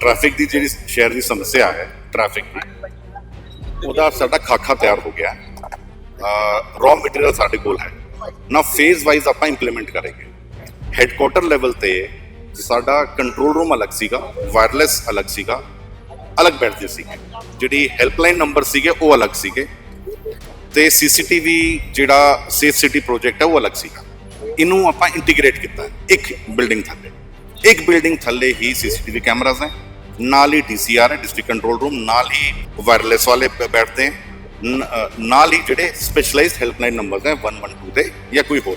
Traffic ਦੀ ਜਿਹੜੀ ਸ਼ਹਿਰ ਦੀ ਸਮੱਸਿਆ ਹੈ, ਟ੍ਰੈਫਿਕ ਦੀ, ਉਹਦਾ ਸਾਡਾ ਖਾਕਾ ਤਿਆਰ ਹੋ ਗਿਆ ਰॉ ਮਟੀਰੀਅਲ ਸਾਡੇ ਕੋਲ ਹੈ। ਨਾ ਫੇਜ਼ ਵਾਈਜ਼ ਆਪਾਂ ਇੰਪਲੀਮੈਂਟ ਕਰਾਂਗੇ। ਹੈੱਡਕੁਆਟਰ ਲੈਵਲ ਤੇ ਸਾਡਾ ਕੰਟਰੋਲ ਰੂਮ ਅਲੱਗ ਸੀਗਾ ਵਾਇਰਲੈਸ ਅਲੱਗ ਸੀਗਾ, ਅਲੱਗ ਬੈਠਦੇ ਸੀਗੇ। ਜਿਹੜੀ ਹੈਲਪਲਾਈਨ ਨੰਬਰ ਸੀਗੇ, ਉਹ ਅਲੱਗ ਸੀਗੇ। ਤੇ ਸੀਸੀਟੀਵੀ ਜਿਹੜਾ ਸੇਫ ਸਿਟੀ ਪ੍ਰੋਜੈਕਟ ਹੈ, ਉਹ ਅਲੱਗ ਸੀਗਾ। ਇਹਨੂੰ ਆਪਾਂ ਇੰਟੀਗ੍ਰੇਟ ਕੀਤਾ ਇੱਕ ਬਿਲਡਿੰਗ ਥੱਲੇ। ਇੱਕ ਬਿਲਡਿੰਗ ਥੱਲੇ ਹੀ ਸੀਸੀਟੀਵੀ ਕੈਮਰਾਜ਼ ਹੈ। ਨਾਲ ਹੀ ਡੀਸੀਆਰ ਹੈ ਡਿਸਟ੍ਰਿਕਟ ਕੰਟਰੋਲ ਰੂਮ ਨਾਲ ਹੀ ਵਾਇਰਲੈਸ ਵਾਲੇ ਬ- ਬੈਠਦੇ ਨਾਲ ਹੀ ਜਿਹੜੇ ਸਪੈਸ਼ਲਾਈਜ਼ਡ ਹੈਲਪਲਾਈਨ ਨੰਬਰਸ ਹੈ 112 ਦੇ ਜਾਂ ਕੋਈ ਹੋਰ।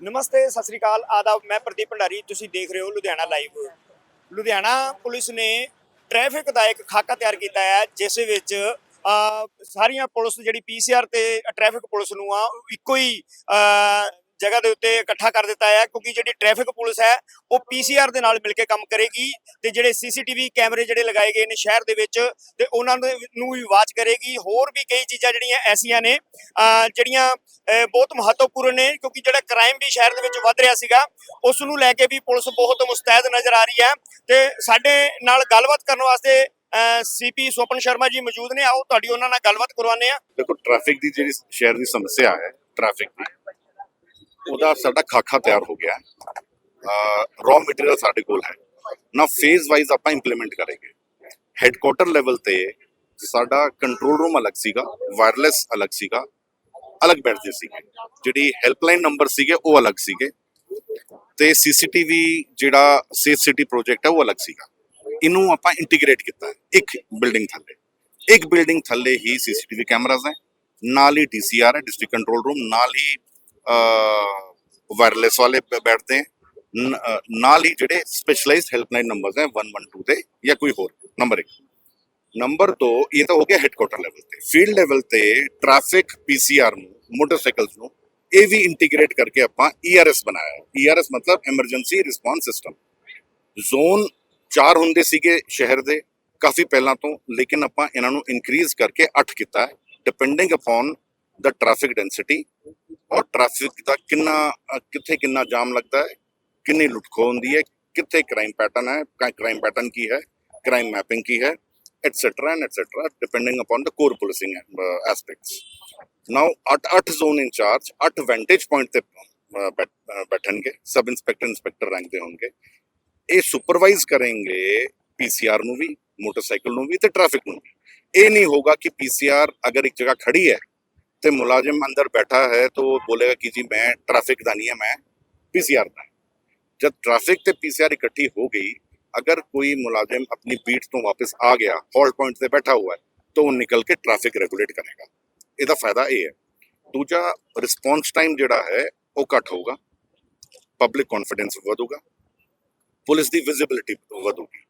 ਨਮਸਤੇ ਸਤਿ ਸ੍ਰੀ ਅਕਾਲ। ਆਦਾਬ ਮੈਂ ਪ੍ਰਦੀਪ ਭੰਡਾਰੀ ਤੁਸੀਂ ਦੇਖ ਰਹੇ ਹੋ ਲੁਧਿਆਣਾ ਲਾਈਵ ਲੁਧਿਆਣਾ ਪੁਲਿਸ ਨੇ ਟ੍ਰੈਫਿਕ ਦਾ ਇੱਕ ਖਾਕਾ ਤਿਆਰ ਕੀਤਾ ਹੈ ਜਿਸ ਵਿੱਚ ਅਹ, ਸਾਰੀਆਂ ਪੁਲਿਸ ਜਿਹੜੀ ਪੀਸੀਆਰ ਤੇ ਟ੍ਰੈਫਿਕ ਪੁਲਿਸ ਨੂੰ ਆ ਇੱਕੋ ਹੀ ਜਗ੍ਹਾ ਦੇ ਉੱਤੇ ਇਕੱਠਾ ਕਰ ਦਿੱਤਾ ਹੈ, ਕਿਉਂਕਿ ਜਿਹੜੀ ਟ੍ਰੈਫਿਕ ਪੁਲਿਸ ਹੈ, ਉਹ ਪੀਸੀਆਰ ਦੇ ਨਾਲ ਮਿਲ ਕੇ ਕੰਮ ਕਰੇਗੀ ਤੇ ਜਿਹੜੇ ਸੀਸੀਟੀਵੀ ਕੈਮਰੇ ਜਿਹੜੇ ਲਗਾਏ ਗਏ ਨੇ ਸ਼ਹਿਰ ਦੇ ਵਿੱਚ ਤੇ ਉਹਨਾਂ ਦੇ ਨੂੰ ਵੀ ਵਾਚ ਕਰੇਗੀ। ਹੋਰ ਵੀ ਕਈ ਚੀਜ਼ਾਂ ਜਿਹੜੀਆਂ ਐਸੀਆਂ ਨੇ ਜਿਹੜੀਆਂ ਬਹੁਤ ਮਹੱਤਵਪੂਰਨ ਨੇ, ਕਿਉਂਕਿ ਜਿਹੜਾ ਕ੍ਰਾਈਮ ਵੀ ਸ਼ਹਿਰ ਦੇ ਵਿੱਚ ਵੱਧ ਰਿਹਾ ਸੀਗਾ, ਉਸ ਨੂੰ ਲੈ ਕੇ ਵੀ ਪੁਲਿਸ ਬਹੁਤ ਮੁਸਤੈਦ ਨਜ਼ਰ ਆ ਰਹੀ ਹੈ ਤੇ ਸਾਡੇ ਨਾਲ ਗੱਲਬਾਤ ਕਰਨ ਵਾਸਤੇ ਸੀਪੀ ਸਵਪਨ ਸ਼ਰਮਾ ਜੀ ਮੌਜੂਦ ਨੇ। ਆਓ, ਤੁਹਾਡੀ ਉਹਨਾਂ ਨਾਲ ਗੱਲਬਾਤ ਕਰਵਾਉਂਦੇ ਆ ਦੇਖੋ ਟ੍ਰੈਫਿਕ ਦੀ ਜਿਹੜੀ ਸ਼ਹਿਰ ਦੀ ਸਮੱਸਿਆ ਹੈ ਟ੍ਰੈਫਿਕ ਦੀ ਉਹਦਾ ਸਾਡਾ ਖਾਕਾ ਤਿਆਰ ਹੋ ਗਿਆ ਰॉ ਮਟੀਰੀਅਲ ਸਾਡੇ ਕੋਲ ਹੈ। ਨਾ ਫੇਜ਼ ਵਾਈਜ਼ ਆਪਾਂ ਇੰਪਲੀਮੈਂਟ ਕਰਾਂਗੇ। ਹੈੱਡਕੁਆਟਰ ਲੈਵਲ ਤੇ ਸਾਡਾ ਕੰਟਰੋਲ ਰੂਮ ਅਲੱਗ ਸੀਗਾ ਵਾਇਰਲੈਸ ਅਲੱਗ ਸੀਗਾ, ਅਲੱਗ ਬੈਠਦੇ ਸੀਗੇ। ਜਿਹੜੀ ਹੈਲਪਲਾਈਨ ਨੰਬਰ ਸੀਗੇ, ਉਹ ਅਲੱਗ ਸੀਗੇ। ਤੇ ਸੀਸੀਟੀਵੀ ਜਿਹੜਾ ਸੇਫ ਸਿਟੀ ਪ੍ਰੋਜੈਕਟ ਹੈ, ਉਹ ਅਲੱਗ ਸੀਗਾ। ਇਹਨੂੰ ਆਪਾਂ ਇੰਟੀਗ੍ਰੇਟ ਕੀਤਾ ਇੱਕ ਬਿਲਡਿੰਗ ਥੱਲੇ। ਇੱਕ ਬਿਲਡਿੰਗ ਥੱਲੇ ਹੀ ਸੀਸੀਟੀਵੀ ਕੈਮਰਾਜ਼ ਹੈ। ਨਾਲ ਹੀ ਡੀਸੀਆਰ ਹੈ ਡਿਸਟ੍ਰਿਕਟ ਕੰਟਰੋਲ ਰੂਮ ਨਾਲ ਹੀ ਵਾਇਰਲੈਸ ਵਾਲੇ ਬੈਠਦੇ ਹੈ ਨਾਲ ਹੀ ਜਿਹੜੇ ਸਪੈਸ਼ਲਾਈਜ਼ਡ ਹੈਲਪਲਾਈਨ ਨੰਬਰਸ ਹੈ 112 ਦੇ ਜਾਂ ਕੋਈ ਹੋਰ ਨੰਬਰ 1 ਨੰਬਰ 2 ਇਹ ਤਾਂ ਹੋ ਗਿਆ ਹੈੱਡਕੁਆਟਰ ਲੈਵਲ ਤੇ। ਫੀਲਡ ਲੈਵਲ ਤੇ ਟ੍ਰੈਫਿਕ ਪੀਸੀਆਰ ਨੂੰ ਮੋਟਰਸਾਈਕਲਸ ਨੂੰ, ਇਹ ਵੀ ਇੰਟੀਗ੍ਰੇਟ ਕਰਕੇ ਆਪਾਂ ਈਆਰਐਸ ਬਣਾਇਆ ਹੈ। ਈਆਰਐਸ ਮਤਲਬ ਐਮਰਜੈਂਸੀ ਰਿਸਪੌਂਸ ਸਿਸਟਮ ਜ਼ੋਨ 4 ਹੁੰਦੇ ਸੀਗੇ ਸ਼ਹਿਰ ਦੇ, ਕਾਫੀ ਪਹਿਲਾਂ ਤੋਂ, ਲੇਕਿਨ ਆਪਾਂ ਇਹਨਾਂ ਨੂੰ ਇਨਕਰੀਜ਼ ਕਰਕੇ 8 ਕੀਤਾ ਹੈ ਡਿਪੈਂਡਿੰਗ ਅਪਨ ਦਾ ਟ੍ਰੈਫਿਕ ਡੈਂਸਿਟੀ ਔਰ ਟ੍ਰੈਫਿਕ ਦਾ ਕਿੰਨਾ ਕਿੱਥੇ ਕਿੰਨਾ ਜਾਮ ਲੱਗਦਾ ਹੈ ਕਿੰਨੀ ਲੁੱਟਖੋ ਹੁੰਦੀ ਹੈ ਕਿੱਥੇ ਕ੍ਰਾਈਮ ਪੈਟਰਨ ਹੈ ਕ੍ਰਾਈਮ ਪੈਟਰਨ ਕੀ ਹੈ ਕ੍ਰਾਈਮ ਮੈਪਿੰਗ ਕੀ ਹੈ etcetera and etcetera depending upon the core policing aspects now 8 8 zone incharge 8 vantage point ਤੇ ਅ, ਬੈਠ- ਅ, ਬੈਠਣਗੇ ਸਬ ਇੰਸਪੈਕਟਰ ਇੰਸਪੈਕਟਰ ਰੈਂਕ ਦੇ ਹੋਣਗੇ। ਇਹ ਸੁਪਰਵਾਈਜ਼ ਕਰਨਗੇ ਪੀਸੀਆਰ ਨੂੰ ਵੀ ਮੋਟਰਸਾਈਕਲ ਨੂੰ ਵੀ ਤੇ ਟ੍ਰੈਫਿਕ ਨੂੰ ਵੀ। ਇਹ ਨਹੀਂ ਹੋਗਾ ਕਿ ਪੀਸੀਆਰ ਅਗਰ ਇੱਕ ਜਗ੍ਹਾ ਖੜੀ ਹੈ ਤੇ ਮੁਲਾਜ਼ਮ ਅੰਦਰ ਬੈਠਾ ਹੈ ਤਾਂ ਉਹ ਬੋਲੇਗਾ ਕਿ ਜੀ ਮੈਂ ਟ੍ਰੈਫਿਕ ਦਾ ਨਹੀਂ ਹੈ, ਮੈਂ ਪੀਸੀਆਰ ਦਾ। ਜਦ ਟ੍ਰੈਫਿਕ ਤੇ ਪੀਸੀਆਰ ਇਕੱਠੀ ਹੋ ਗਈ, ਅਗਰ ਕੋਈ ਮੁਲਾਜ਼ਮ ਆਪਣੀ ਬੀਟ ਤੋਂ ਵਾਪਸ ਆ ਗਿਆ ਹੌਲਟ ਪੁਆਇੰਟ ਤੇ ਬੈਠਾ ਹੁਆ ਹੈ ਤਾਂ ਉਹ ਨਿਕਲ ਕੇ ਟ੍ਰੈਫਿਕ ਰੈਗੂਲੇਟ ਕਰੇਗਾ। ਇਹਦਾ ਫਾਇਦਾ ਇਹ ਹੈ। ਦੂਜਾ ਰਿਸਪੌਂਸ ਟਾਈਮ ਜਿਹੜਾ ਹੈ, ਉਹ ਘੱਟ ਹੋਊਗਾ। ਪਬਲਿਕ ਕੌਨਫੀਡੈਂਸ ਵਧੂਗਾ। ਪੁਲਿਸ ਦੀ ਵਿਜ਼ਿਬਿਲਿਟੀ ਵਧੂਗੀ।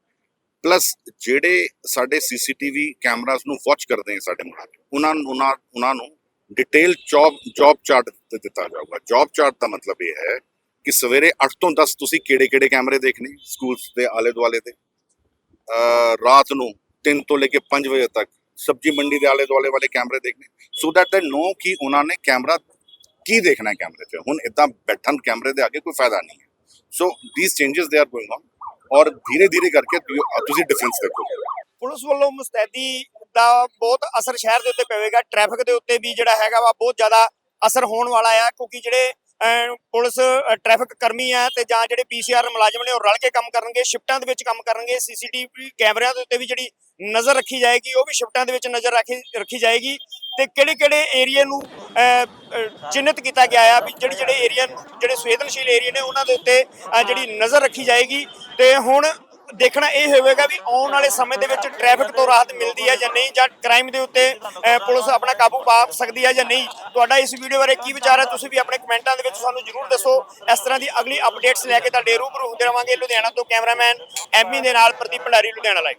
ਪਲੱਸ ਜਿਹੜੇ ਸਾਡੇ ਸੀਸੀਟੀਵੀ ਕੈਮਰਾਸ ਨੂੰ ਵਾਚ ਕਰਦੇ ਆ ਸਾਡੇ ਮੁਲਾਜ਼ਮ, ਉਹਨਾਂ ਉਹਨਾਂ ਉਹਨਾਂ ਨੂੰ ਡਿਟੇਲ ਜੌਬ ਜੌਬ ਚਾਰਟ ਦਿੱਤਾ ਜਾਊਗਾ। ਜੌਬ ਚਾਰਟ ਦਾ ਮਤਲਬ ਇਹ ਹੈ ਕਿ ਸਵੇਰੇ 8 ਤੋਂ 10 ਤੁਸੀਂ ਕਿਹੜੇ-ਕਿਹੜੇ ਕੈਮਰੇ ਦੇਖਣੇ ਸਕੂਲਸ ਦੇ ਆਲੇ ਦੁਆਲੇ ਤੇ ਰਾਤ ਨੂੰ 3 ਤੋਂ ਲੈ ਕੇ 5 ਵਜੇ ਤੱਕ ਸਬਜੀ ਮੰਡੀ ਦੇ ਆਲੇ ਦੁਆਲੇ ਵਾਲੇ ਕੈਮਰੇ ਦੇਖਣੇ। ਸੋ ਦੈਟ ਦੇ ਨੋ ਕਿ ਉਹਨਾਂ ਨੇ ਕੈਮਰਾ ਕੀ ਦੇਖਣਾ ਕੈਮਰੇ ਤੇ ਹੁਣ ਇਦਾਂ ਬੈਠਣ ਕੈਮਰੇ ਦੇ ਅੱਗੇ ਕੋਈ ਫਾਇਦਾ ਨਹੀਂ ਹੈ। So these changes they are going on ਔਰ ਧੀਰੇ ਧੀਰੇ ਕਰਕੇ ਤੁਸੀਂ- ਡਿਫਰੈਂਸ ਦੇਖੋਗੇ ਪੁਲਿਸ ਵੱਲੋਂ ਮੁਸਤੈਦੀ ਦਾ ਬਹੁਤ ਅਸਰ ਸ਼ਹਿਰ ਦੇ ਉੱਤੇ ਪਵੇਗਾ। ਟ੍ਰੈਫਿਕ ਦੇ ਉੱਤੇ ਵੀ ਜਿਹੜਾ ਹੈਗਾ ਵਾ ਬਹੁਤ ਜ਼ਿਆਦਾ ਅਸਰ ਹੋਣ ਵਾਲਾ ਆ ਕਿਉਂਕਿ ਜਿਹੜੇ ਪੁਲਿਸ ਅਹ, ਟ੍ਰੈਫਿਕ ਕਰਮੀ ਆ ਤੇ ਜਾਂ ਜਿਹੜੇ ਪੀਸੀਆਰ ਮੁਲਾਜ਼ਮ ਨੇ ਉਹ ਰਲ ਕੇ ਕੰਮ ਕਰਨਗੇ ਸ਼ਿਫਟਾਂ ਦੇ ਵਿੱਚ ਕੰਮ ਕਰਨਗੇ ਸੀਸੀਟੀਵੀ ਕੈਮਰਿਆਂ ਦੇ ਉੱਤੇ ਵੀ ਜਿਹੜੀ ਨਜ਼ਰ ਰੱਖੀ ਜਾਏਗੀ ਉਹ ਵੀ ਸ਼ਿਫਟਾਂ ਦੇ ਵਿੱਚ ਨਜ਼ਰ ਰੱਖੀ ਰੱਖੀ ਜਾਏਗੀ ਤੇ ਕਿਹੜੇ ਕਿਹੜੇ ਏਰੀਆ ਨੂੰ ਅਹ, ਕੀਤਾ ਗਿਆ ਆ ਵੀ ਜਿਹੜੇ ਜਿਹੜੇ ਏਰੀਆ ਜਿਹੜੇ ਸੰਵੇਦਨਸ਼ੀਲ ਏਰੀਆ ਨੇ ਉਹਨਾਂ ਦੇ ਉੱਤੇ ਜਿਹੜੀ ਨਜ਼ਰ ਰੱਖੀ ਜਾਏਗੀ ਤੇ ਹੁਣ ਦੇਖਣਾ ਇਹ ਹੋਵੇਗਾ ਵੀ ਆਉਣ ਵਾਲੇ ਸਮੇਂ ਦੇ ਵਿੱਚ ਟ੍ਰੈਫਿਕ ਤੋਂ ਰਾਹਤ ਮਿਲਦੀ ਹੈ ਜਾਂ ਨਹੀਂ, ਜਾਂ ਕ੍ਰਾਈਮ ਦੇ ਉੱਤੇ ਪੁਲਿਸ ਆਪਣਾ ਕਾਬੂ ਪਾ ਸਕਦੀ ਹੈ ਜਾਂ ਨਹੀਂ। ਤੁਹਾਡਾ ਇਸ ਵੀਡੀਓ ਬਾਰੇ ਕੀ ਵਿਚਾਰ ਹੈ, ਤੁਸੀਂ ਵੀ ਆਪਣੇ ਕਮੈਂਟਾਂ ਦੇ ਵਿੱਚ ਸਾਨੂੰ ਜਰੂਰ ਦੱਸੋ। ਇਸ ਤਰ੍ਹਾਂ ਦੀ ਅਗਲੀ ਅਪਡੇਟਸ ਲੈ ਕੇ ਤੁਹਾਡੇ ਰੂਬਰੂ ਹੁੰਦੇ ਰਵਾਂਗੇ ਲੁਧਿਆਣਾ ਤੋਂ ਕੈਮਰਾਮੈਨ ਐਮੀ ਦੇ ਨਾਲ ਪ੍ਰਦੀਪ ਭੰਡਾਰੀ, ਲੁਧਿਆਣਾ ਲਾਈਵ